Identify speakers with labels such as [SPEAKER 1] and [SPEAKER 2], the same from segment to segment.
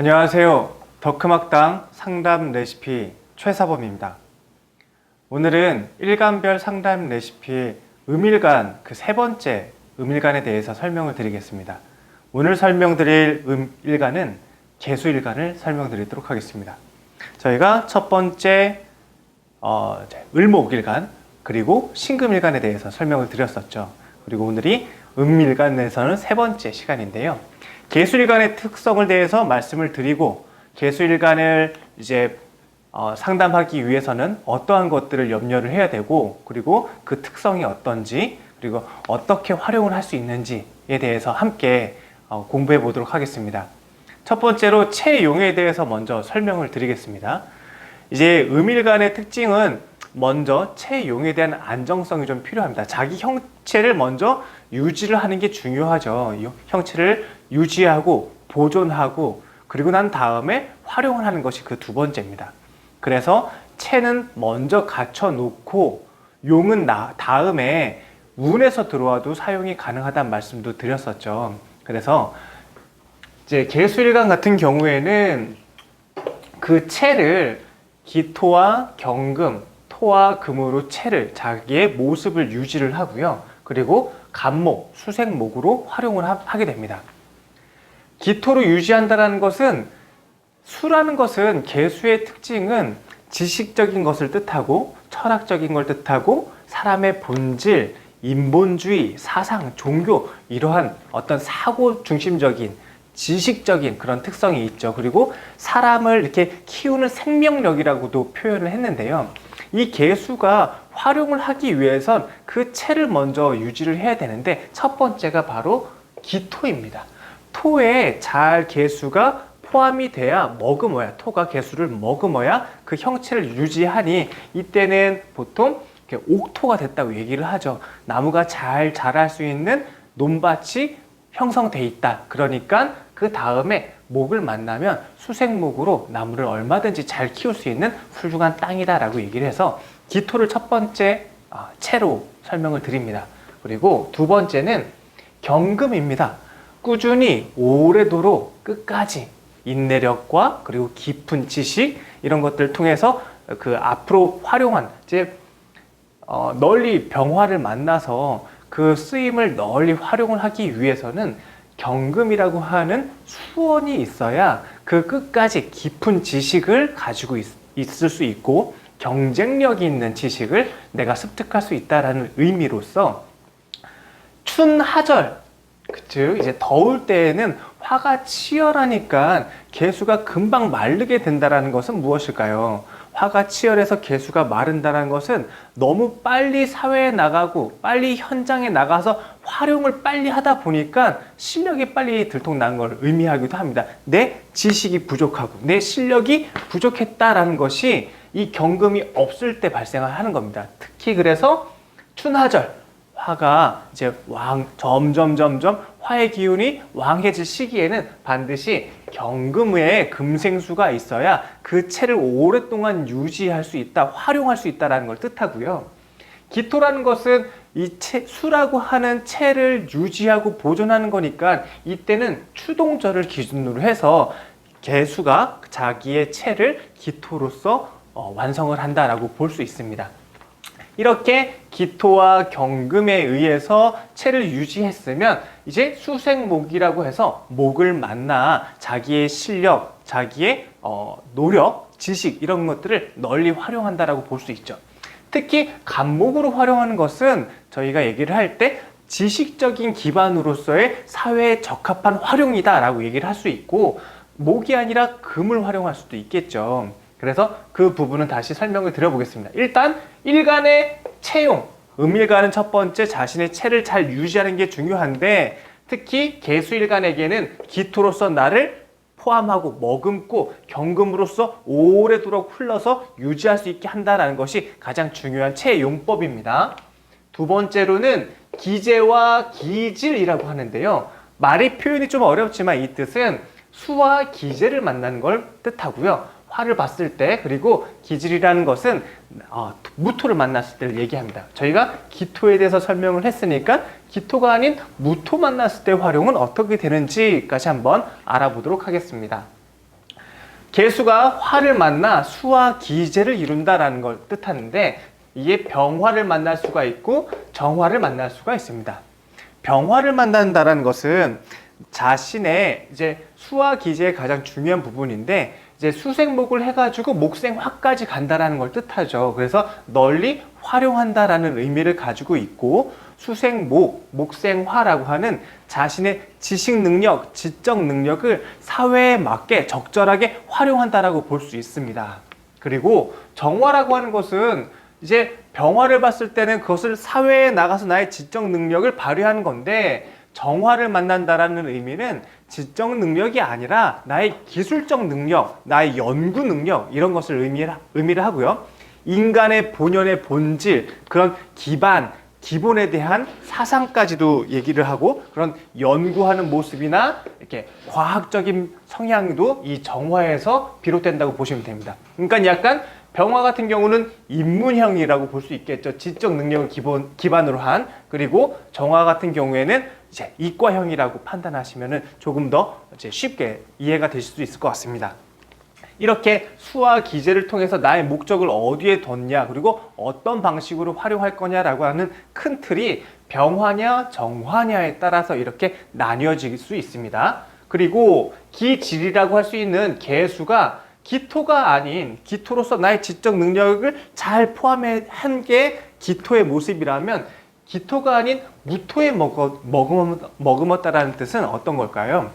[SPEAKER 1] 안녕하세요. 더크막당 상담 레시피 최사범입니다. 오늘은 일간별 상담 레시피 음일간 그 세 번째 음일간에 대해서 설명을 드리겠습니다. 오늘 설명드릴 음일간은 개수일간을 설명드리도록 하겠습니다. 저희가 첫 번째 어, 을목일간 그리고 신금일간에 대해서 설명을 드렸었죠. 그리고 오늘이 음일간에서는 세 번째 시간인데요. 개수일간의 특성을 대해서 말씀을 드리고 개수일간을 이제 어, 상담하기 위해서는 어떠한 것들을 염려를 해야 되고 그리고 그 특성이 어떤지 그리고 어떻게 활용을 할 수 있는지에 대해서 함께 어, 공부해 보도록 하겠습니다. 첫 번째로 체용에 대해서 먼저 설명을 드리겠습니다. 이제 음일간의 특징은 먼저 체용에 대한 안정성이 좀 필요합니다. 자기 형체를 먼저 유지를 하는 게 중요하죠. 이 형체를 유지하고 보존하고 그리고 난 다음에 활용을 하는 것이 그 두 번째입니다. 그래서 체는 먼저 갖춰 놓고 용은 나, 다음에 운에서 들어와도 사용이 가능하다는 말씀도 드렸었죠. 그래서 이제 개수일간 같은 경우에는 그 체를 기토와 경금, 토와 금으로 체를 자기의 모습을 유지를 하고요. 그리고 간목, 수생목으로 활용을 하, 하게 됩니다. 기토로 유지한다는 것은 수라는 것은 개수의 특징은 지식적인 것을 뜻하고 철학적인 걸 뜻하고 사람의 본질, 인본주의, 사상, 종교 이러한 어떤 사고 중심적인 지식적인 그런 특성이 있죠. 그리고 사람을 이렇게 키우는 생명력이라고도 표현을 했는데요. 이 개수가 활용을 하기 위해선 그 체를 먼저 유지를 해야 되는데 첫 번째가 바로 기토입니다. 토에 잘 개수가 포함이 돼야 머금어야 토가 개수를 머금어야 그 형체를 유지하니 이때는 보통 옥토가 됐다고 얘기를 하죠. 나무가 잘 자랄 수 있는 논밭이 형성돼 있다. 그러니까 그 다음에 목을 만나면 수색목으로 나무를 얼마든지 잘 키울 수 있는 훌륭한 땅이다라고 얘기를 해서 기토를 첫 번째 아, 채로 설명을 드립니다. 그리고 두 번째는 경금입니다. 꾸준히 오래도록 끝까지 인내력과 그리고 깊은 지식 이런 것들을 통해서 그 앞으로 활용한 이제 어, 널리 병화를 만나서 그 쓰임을 널리 활용을 하기 위해서는 경금이라고 하는 수원이 있어야 그 끝까지 깊은 지식을 가지고 있, 있을 수 있고 경쟁력이 있는 지식을 내가 습득할 수 있다라는 의미로서 춘하절 즉 이제 더울 때에는 화가 치열하니까 개수가 금방 마르게 된다라는 것은 무엇일까요? 화가 치열해서 개수가 마른다는 것은 너무 빨리 사회에 나가고 빨리 현장에 나가서 활용을 빨리 하다 보니까 실력이 빨리 들통난 걸 의미하기도 합니다. 내 지식이 부족하고 내 실력이 부족했다라는 것이 이 경금이 없을 때 발생하는 겁니다. 특히 그래서 춘하절 화가 이제 왕 점점 점점 화의 기운이 왕해질 시기에는 반드시 경금의 금생수가 있어야 그 채를 오랫동안 유지할 수 있다, 활용할 수 있다라는 걸 뜻하고요. 기토라는 것은 이 채, 수라고 하는 채를 유지하고 보존하는 거니까 이때는 추동절을 기준으로 해서 개수가 자기의 채를 기토로서 어, 완성을 한다라고 볼 수 있습니다. 이렇게 기토와 경금에 의해서 체를 유지했으면 이제 수생목이라고 해서 목을 만나 자기의 실력, 자기의 어, 노력, 지식 이런 것들을 널리 활용한다라고 볼 수 있죠. 특히 간목으로 활용하는 것은 저희가 얘기를 할 때 지식적인 기반으로서의 사회에 적합한 활용이다라고 얘기를 할 수 있고 목이 아니라 금을 활용할 수도 있겠죠. 그래서 그 부분은 다시 설명을 드려보겠습니다. 일단 일간의 체용, 음일간은 첫 번째 자신의 체를 잘 유지하는 게 중요한데 특히 개수일간에게는 기토로서 나를 포함하고 머금고 경금으로서 오래도록 흘러서 유지할 수 있게 한다는 것이 가장 중요한 체용법입니다. 두 번째로는 기재와 기질이라고 하는데요. 말이 표현이 좀 어렵지만 이 뜻은 수와 기재를 만나는 걸 뜻하고요. 화를 봤을 때 그리고 기질이라는 것은 어, 무토를 만났을 때를 얘기합니다. 저희가 기토에 대해서 설명을 했으니까 기토가 아닌 무토 만났을 때 활용은 어떻게 되는지까지 한번 알아보도록 하겠습니다. 개수가 화를 만나 수와 기제를 이룬다라는 걸 뜻하는데 이게 병화를 만날 수가 있고 정화를 만날 수가 있습니다. 병화를 만난다라는 것은 자신의 이제 수와 기제의 가장 중요한 부분인데 이제 수생목을 해가지고 목생화까지 간다라는 걸 뜻하죠. 그래서 널리 활용한다라는 의미를 가지고 있고 수생목, 목생화라고 하는 자신의 지식 능력, 지적 능력을 사회에 맞게 적절하게 활용한다라고 볼 수 있습니다. 그리고 정화라고 하는 것은 이제 병화를 봤을 때는 그것을 사회에 나가서 나의 지적 능력을 발휘하는 건데 정화를 만난다라는 의미는 지적 능력이 아니라 나의 기술적 능력, 나의 연구 능력 이런 것을 의미를, 의미를 하고요. 인간의 본연의 본질, 그런 기반, 기본에 대한 사상까지도 얘기를 하고 그런 연구하는 모습이나 이렇게 과학적인 성향도 이 정화에서 비롯된다고 보시면 됩니다. 그러니까 약간 병화 같은 경우는 인문형이라고 볼 수 있겠죠. 지적 능력을 기본, 기반으로 한 그리고 정화 같은 경우에는 이제 이과형이라고 판단하시면은 조금 더 이제 쉽게 이해가 되실 수 있을 것 같습니다. 이렇게 수와 기제를 통해서 나의 목적을 어디에 뒀냐 그리고 어떤 방식으로 활용할 거냐라고 하는 큰 틀이 병화냐 정화냐에 따라서 이렇게 나뉘어질 수 있습니다. 그리고 기질이라고 할 수 있는 개수가 기토가 아닌 기토로서 나의 지적 능력을 잘 포함한 게 기토의 모습이라면 기토가 아닌 무토에 먹어, 머금, 머금었다라는 뜻은 어떤 걸까요?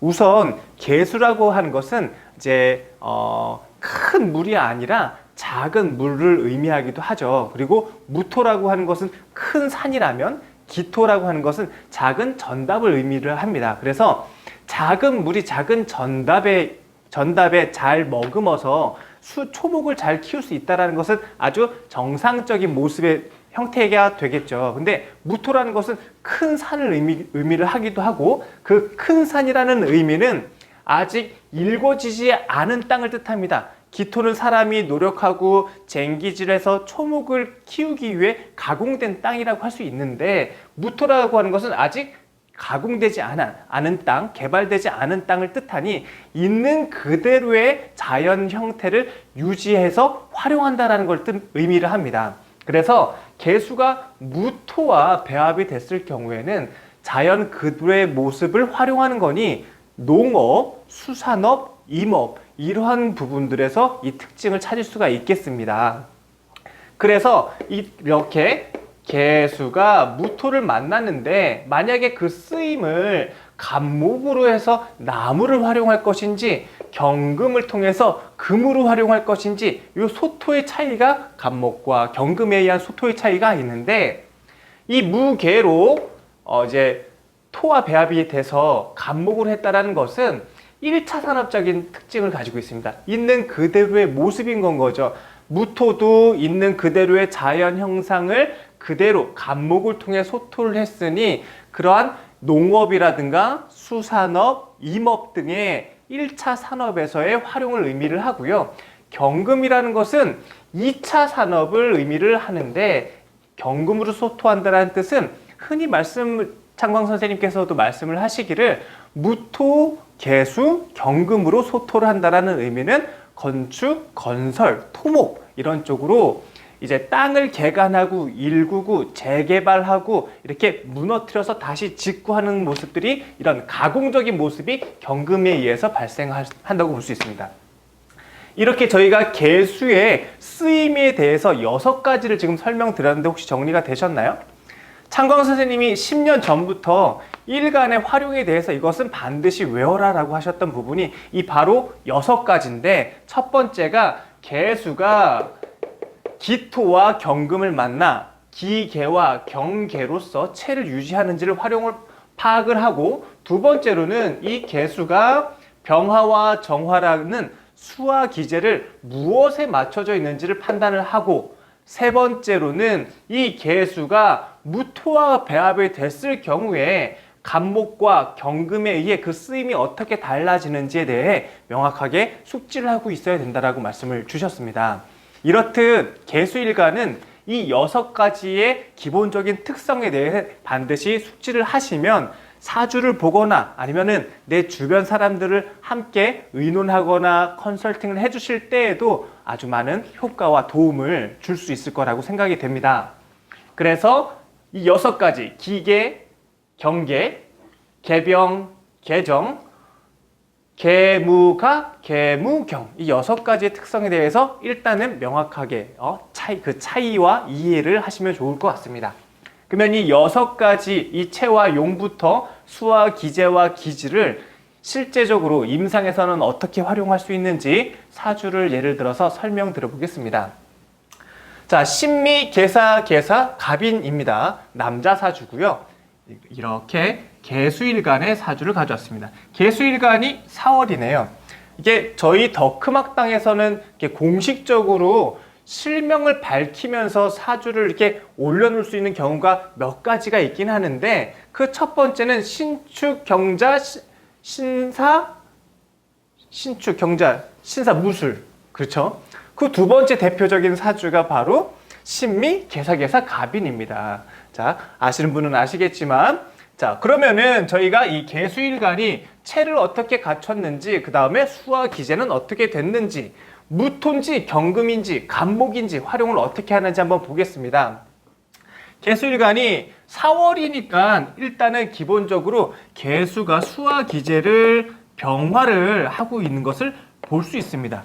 [SPEAKER 1] 우선 개수라고 하는 것은 이제 어, 큰 물이 아니라 작은 물을 의미하기도 하죠. 그리고 무토라고 하는 것은 큰 산이라면 기토라고 하는 것은 작은 전답을 의미를 합니다. 그래서 작은 물이 작은 전답에 전답에 잘 머금어서 수 초목을 잘 키울 수 있다라는 것은 아주 정상적인 모습의 형태가 되겠죠. 근데 무토라는 것은 큰 산을 의미, 의미를 하기도 하고 그 큰 산이라는 의미는 아직 일궈지지 않은 땅을 뜻합니다. 기토는 사람이 노력하고 쟁기질해서 초목을 키우기 위해 가공된 땅이라고 할 수 있는데 무토라고 하는 것은 아직 가공되지 않은, 않은 땅, 개발되지 않은 땅을 뜻하니 있는 그대로의 자연 형태를 유지해서 활용한다라는 걸 뜻, 의미를 합니다. 그래서 개수가 무토와 배합이 됐을 경우에는 자연 그대로의 모습을 활용하는 거니 농업, 수산업, 임업 이러한 부분들에서 이 특징을 찾을 수가 있겠습니다. 그래서 이렇게 개수가 무토를 만났는데 만약에 그 쓰임을 간목으로 해서 나무를 활용할 것인지 경금을 통해서 금으로 활용할 것인지 이 소토의 차이가 간목과 경금에 의한 소토의 차이가 있는데 이 무개로 어 이제 토와 배합이 돼서 간목으로 했다라는 것은 1차 산업적인 특징을 가지고 있습니다. 있는 그대로의 모습인 건 거죠. 무토도 있는 그대로의 자연 형상을 그대로 간목을 통해 소토를 했으니 그러한 농업이라든가 수산업, 임업 등의 1차 산업에서의 활용을 의미를 하고요. 경금이라는 것은 2차 산업을 의미를 하는데 경금으로 소토한다는 뜻은 흔히 말씀 창광 선생님께서도 말씀을 하시기를 무토, 개수, 경금으로 소토를 한다라는 의미는 건축, 건설, 토목 이런 쪽으로 이제 땅을 개간하고 일구고 재개발하고 이렇게 무너뜨려서 다시 짓고하는 모습들이 이런 가공적인 모습이 경금에 의해서 발생한다고 볼 수 있습니다. 이렇게 저희가 개수의 쓰임에 대해서 여섯 가지를 지금 설명드렸는데 혹시 정리가 되셨나요? 창광 선생님이 10년 전부터 일간의 활용에 대해서 이것은 반드시 외워라라고 하셨던 부분이 이 바로 여섯 가지인데 첫 번째가 개수가 기토와 경금을 만나 기계와 경계로서 체를 유지하는지를 활용을 파악을 하고 두 번째로는 이 개수가 병화와 정화라는 수와 기제를 무엇에 맞춰져 있는지를 판단을 하고 세 번째로는 이 개수가 무토와 배합이 됐을 경우에 간목과 경금에 의해 그 쓰임이 어떻게 달라지는지에 대해 명확하게 숙지를 하고 있어야 된다라고 말씀을 주셨습니다. 이렇듯 개수일가는 이 여섯 가지의 기본적인 특성에 대해 반드시 숙지를 하시면 사주를 보거나 아니면은 내 주변 사람들을 함께 의논하거나 컨설팅을 해주실 때에도 아주 많은 효과와 도움을 줄 수 있을 거라고 생각이 됩니다. 그래서 이 여섯 가지 기계, 경계, 개병, 개정, 개무가, 개무경 이 여섯 가지의 특성에 대해서 일단은 명확하게 어, 차이 그 차이와 이해를 하시면 좋을 것 같습니다. 그러면 이 여섯 가지 이 체와 용부터 수와 기재와 기지를 실제적으로 임상에서는 어떻게 활용할 수 있는지 사주를 예를 들어서 설명드려 보겠습니다. 자, 신미, 계사, 계사, 갑인입니다. 남자 사주고요. 이렇게 개수일간의 사주를 가져왔습니다. 개수일간이 4월이네요. 이게 저희 덕크막당에서는 이렇게 공식적으로 실명을 밝히면서 사주를 이렇게 올려놓을 수 있는 경우가 몇 가지가 있긴 하는데 그 첫 번째는 신축, 경자, 시- 신사, 신축, 경자, 신사, 무술. 그렇죠? 그 두 번째 대표적인 사주가 바로 신미, 계사, 갑인입니다. 자, 아시는 분은 아시겠지만, 자, 그러면은 저희가 이 개수일간이 체를 어떻게 갖췄는지, 그 다음에 수와 기재는 어떻게 됐는지, 무토인지 경금인지 간목인지 활용을 어떻게 하는지 한번 보겠습니다. 개수일간이 4월이니까 일단은 기본적으로 개수가 수와 기재를 병화를 하고 있는 것을 볼 수 있습니다.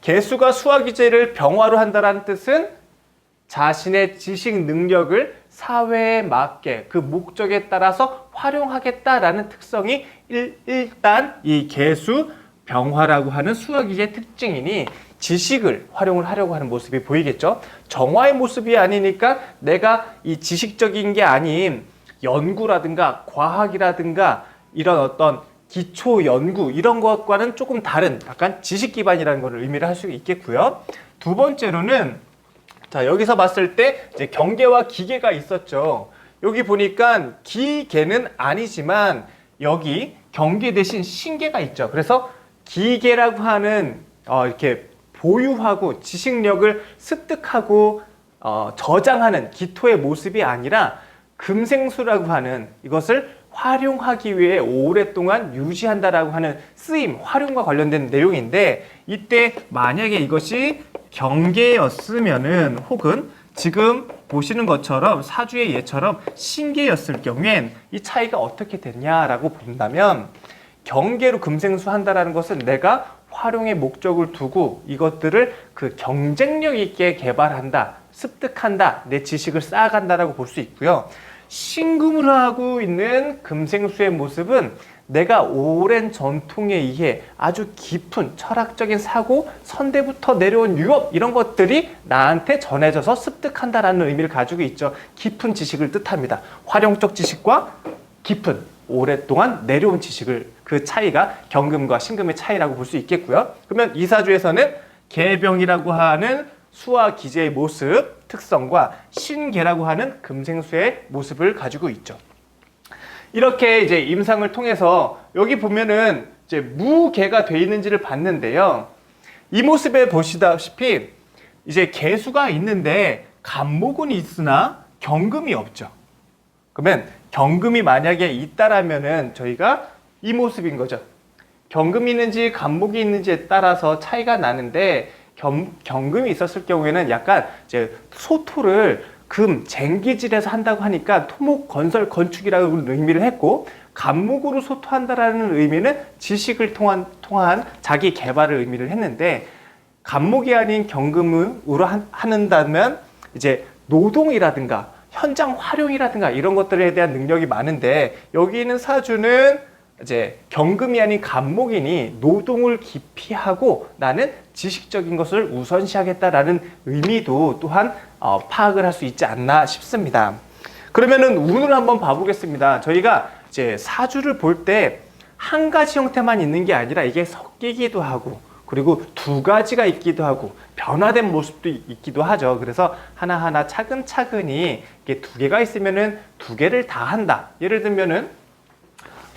[SPEAKER 1] 개수가 수와 기재를 병화로 한다는 뜻은 자신의 지식 능력을 사회에 맞게 그 목적에 따라서 활용하겠다라는 특성이 일, 일단 이 개수 병화라고 하는 수학기의 특징이니 지식을 활용을 하려고 하는 모습이 보이겠죠. 정화의 모습이 아니니까 내가 이 지식적인 게 아닌 연구라든가 과학이라든가 이런 어떤 기초 연구 이런 것과는 조금 다른 약간 지식 기반이라는 것을 의미를 할 수 있겠고요. 두 번째로는 자, 여기서 봤을 때 이제 경계와 기계가 있었죠. 여기 보니까 기계는 아니지만 여기 경계 대신 신계가 있죠. 그래서 기계라고 하는 어, 이렇게 보유하고 지식력을 습득하고 어, 저장하는 기토의 모습이 아니라 금생수라고 하는 이것을 활용하기 위해 오랫동안 유지한다라고 하는 쓰임, 활용과 관련된 내용인데 이때 만약에 이것이 경계였으면은 혹은 지금 보시는 것처럼 사주의 예처럼 신계였을 경우엔 이 차이가 어떻게 됐냐라고 본다면 경계로 금생수 한다라는 것은 내가 활용의 목적을 두고 이것들을 그 경쟁력 있게 개발한다, 습득한다, 내 지식을 쌓아간다라고 볼 수 있고요. 신금으로 하고 있는 금생수의 모습은 내가 오랜 전통에 의해 아주 깊은 철학적인 사고, 선대부터 내려온 유업 이런 것들이 나한테 전해져서 습득한다라는 의미를 가지고 있죠. 깊은 지식을 뜻합니다. 활용적 지식과 깊은 오랫동안 내려온 지식을 그 차이가 경금과 신금의 차이라고 볼 수 있겠고요. 그러면 이 사주에서는 개병이라고 하는 수와 기재의 모습 특성과 신계라고 하는 금생수의 모습을 가지고 있죠. 이렇게 이제 임상을 통해서 여기 보면은 이제 무개가 돼 있는지를 봤는데요. 이 모습에 보시다시피 이제 개수가 있는데 간목은 있으나 경금이 없죠. 그러면 경금이 만약에 있다라면은 저희가 이 모습인 거죠. 경금이 있는지 간목이 있는지에 따라서 차이가 나는데 겸, 경금이 있었을 경우에는 약간 이제 소토를 금, 쟁기질에서 한다고 하니까 토목, 건설, 건축이라고 의미를 했고 간목으로 소토한다라는 의미는 지식을 통한, 통한 자기 개발을 의미를 했는데 간목이 아닌 경금으로 한- 하는다면 이제 노동이라든가 현장 활용이라든가 이런 것들에 대한 능력이 많은데 여기 있는 사주는 이제 경금이 아닌 간목이니 노동을 기피하고 나는 지식적인 것을 우선시하겠다라는 의미도 또한 어, 파악을 할 수 있지 않나 싶습니다. 그러면은 운을 한번 봐보겠습니다. 저희가 이제 사주를 볼 때 한 가지 형태만 있는 게 아니라 이게 섞이기도 하고 그리고 두 가지가 있기도 하고 변화된 모습도 있- 있기도 하죠. 그래서 하나하나 차근차근히 이게 두 개가 있으면은 두 개를 다 한다. 예를 들면은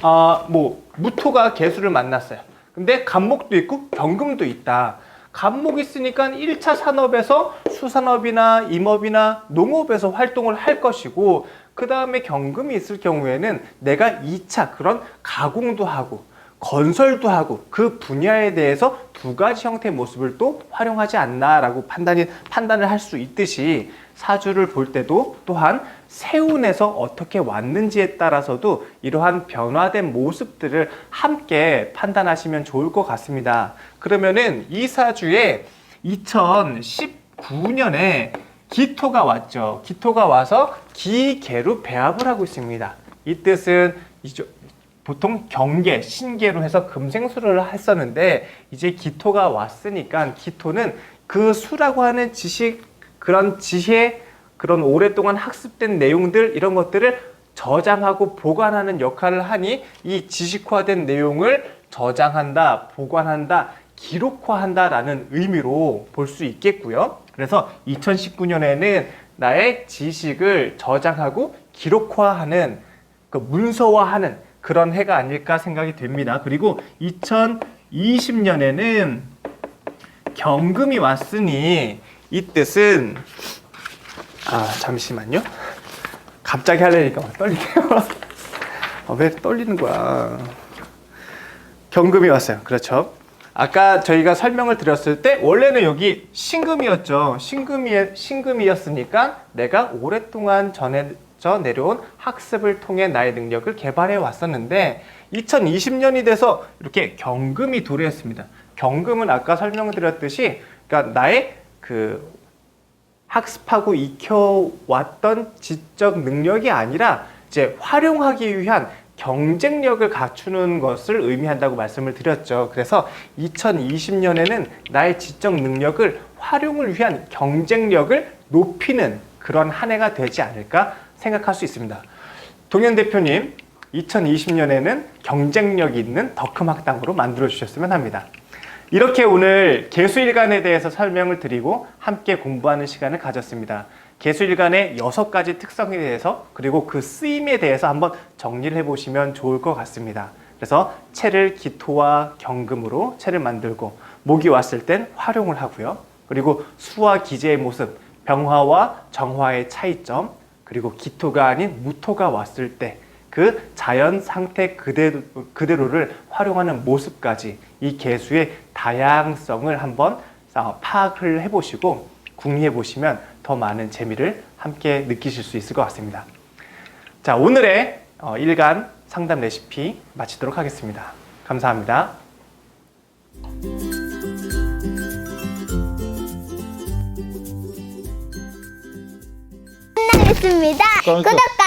[SPEAKER 1] 아, 뭐 무토가 개수를 만났어요. 근데 간목도 있고 경금도 있다. 간목 있으니까 1차 산업에서 수산업이나 임업이나 농업에서 활동을 할 것이고 그 다음에 경금이 있을 경우에는 내가 2차 그런 가공도 하고 건설도 하고 그 분야에 대해서 두 가지 형태의 모습을 또 활용하지 않나라고 판단이 판단을 할 수 있듯이 사주를 볼 때도 또한 세운에서 어떻게 왔는지에 따라서도 이러한 변화된 모습들을 함께 판단하시면 좋을 것 같습니다. 그러면은 이 사주에 2019년에 기토가 왔죠. 기토가 와서 기계로 배합을 하고 있습니다. 이 뜻은 이제 보통 경계, 신계로 해서 금생수를 했었는데 이제 기토가 왔으니까 기토는 그 수라고 하는 지식 그런 지혜 그런 오랫동안 학습된 내용들 이런 것들을 저장하고 보관하는 역할을 하니 이 지식화된 내용을 저장한다, 보관한다, 기록화한다라는 의미로 볼 수 있겠고요. 그래서 2019년에는 나의 지식을 저장하고 기록화하는 그 문서화하는 그런 해가 아닐까 생각이 됩니다. 그리고 2020년에는 경금이 왔으니 이 뜻은 아 잠시만요. 갑자기 하려니까 막 떨리네요. 어, 왜 떨리는 거야? 경금이 왔어요. 그렇죠. 아까 저희가 설명을 드렸을 때 원래는 여기 신금이었죠. 신금이 신금이었으니까 내가 오랫동안 전해져 내려온 학습을 통해 나의 능력을 개발해 왔었는데 2020년이 돼서 이렇게 경금이 도래했습니다. 경금은 아까 설명을 드렸듯이 그러니까 나의 그 학습하고 익혀왔던 지적 능력이 아니라 이제 활용하기 위한 경쟁력을 갖추는 것을 의미한다고 말씀을 드렸죠. 그래서 2020년에는 나의 지적 능력을 활용을 위한 경쟁력을 높이는 그런 한 해가 되지 않을까 생각할 수 있습니다. 동현 대표님, 2020년에는 경쟁력 있는 덕흠학당으로 만들어 주셨으면 합니다. 이렇게 오늘 개수일간에 대해서 설명을 드리고 함께 공부하는 시간을 가졌습니다. 개수일간의 여섯 가지 특성에 대해서 그리고 그 쓰임에 대해서 한번 정리를 해보시면 좋을 것 같습니다. 그래서 채를 기토와 경금으로 채를 만들고 목이 왔을 땐 활용을 하고요. 그리고 수와 기재의 모습, 병화와 정화의 차이점, 그리고 기토가 아닌 무토가 왔을 때 그 자연 상태 그대로, 그대로를 활용하는 모습까지 이 개수의 다양성을 한번 어, 파악을 해보시고 궁리해 보시면 더 많은 재미를 함께 느끼실 수 있을 것 같습니다. 자, 오늘의 어, 일간 상담 레시피 마치도록 하겠습니다. 감사합니다.
[SPEAKER 2] 끝나겠습니다. 구독